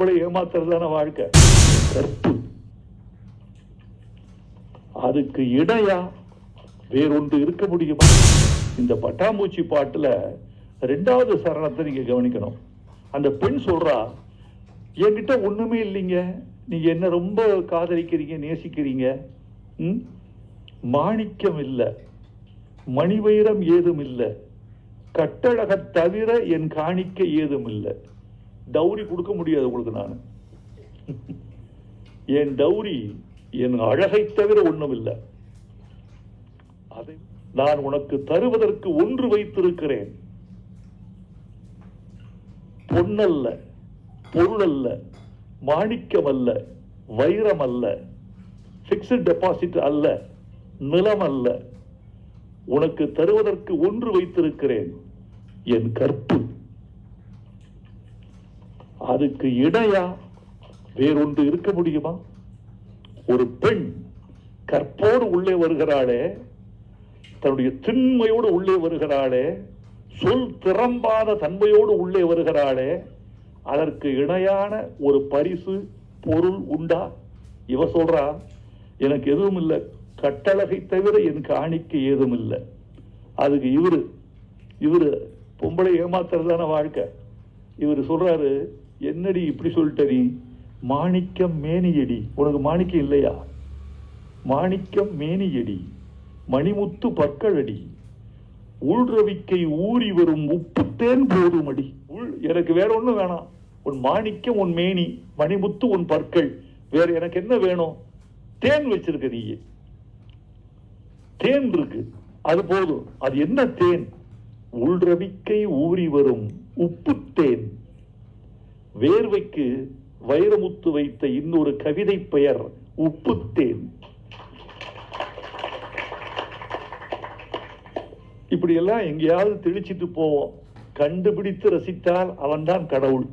உங்களை ஏமாத்துறதான வாழ்க்கை? கற்பு. அதுக்கு இடையா வேறொன்று இருக்க முடியுமா? இந்த பட்டாம்பூச்சி பாட்டுல ரெண்டாவது சரணத்தை நீங்க கவனிக்கணும். அந்த பெண் சொல்றா என்கிட்ட ஒண்ணுமே இல்லைங்க. நீங்க என்ன ரொம்ப காதலிக்கிறீங்க நேசிக்கிறீங்க? ம்? மாணிக்கம் இல்லை. மணிவைரம் ஏதும் இல்லை. கட்டழக தவிர என் காணிக்க ஏதும் இல்லை. டௌரி கொடுக்க முடியாது உங்களுக்கு நான். என் டௌரி என் அழகை தவிர ஒன்றும் இல்லை அதை நான் உனக்கு தருவதற்கு ஒன்று வைத்திருக்கிறேன். பொன்னல்ல பொருள் அல்ல மாணிக்கம் அல்ல வைரம் அல்ல பிக்சட் டெபாசிட் அல்ல நிலம் அல்ல உனக்கு தருவதற்கு ஒன்று வைத்திருக்கிறேன். என் கற்பு. அதுக்கு இடையா வேறொன்று இருக்க முடியுமா? ஒரு பெண் கற்போடு உள்ளே வருகிறாளே தன்னுடைய திண்மையோடு உள்ளே வருகிறாளே சொல் திறம்பாத தன்மையோடு உள்ளே வருகிறாளே அதற்கு இணையான ஒரு பரிசு பொருள் உண்டா? இவ சொல்றா எனக்கு எதுவும் இல்லை கட்டழகை தவிர என் காணிக்க ஏதும் இல்லை அதுக்கு இவரு இவரு பொம்பளை ஏமாத்துறதான வாழ்க்கை. இவர் சொல்றாரு என்னடி இப்படி சொல்லிட்டடி மாணிக்கம் மேனியடி. உனக்கு மாணிக்கம் இல்லையா? மாணிக்கம் மேனியடி. மணிமுத்து பற்களடி உள்ரவிக்கை ஊறி வரும் உப்புத்தேன் போதும் அடி உள் எனக்கு வேற ஒன்றும் வேணாம். உன் மாணிக்கம் உன் மேனி மணிமுத்து உன் பற்கள். வேற எனக்கு என்ன வேணும்? தேன் வச்சிருக்க நீ தேன் இருக்கு. அது போதும். அது என்ன தேன்? உள்ரவிக்கை ஊறி வரும் உப்பு தேன் வேர்வைக்கு வைரமுத்து வைத்த இன்னொரு கவிதை பெயர் உப்புத்தேன். இப்படி எல்லாம் எங்கேயாவது தெளிச்சிட்டு போவோம். கண்டுபிடித்து ரசித்தால் அவன்தான் கடவுள்.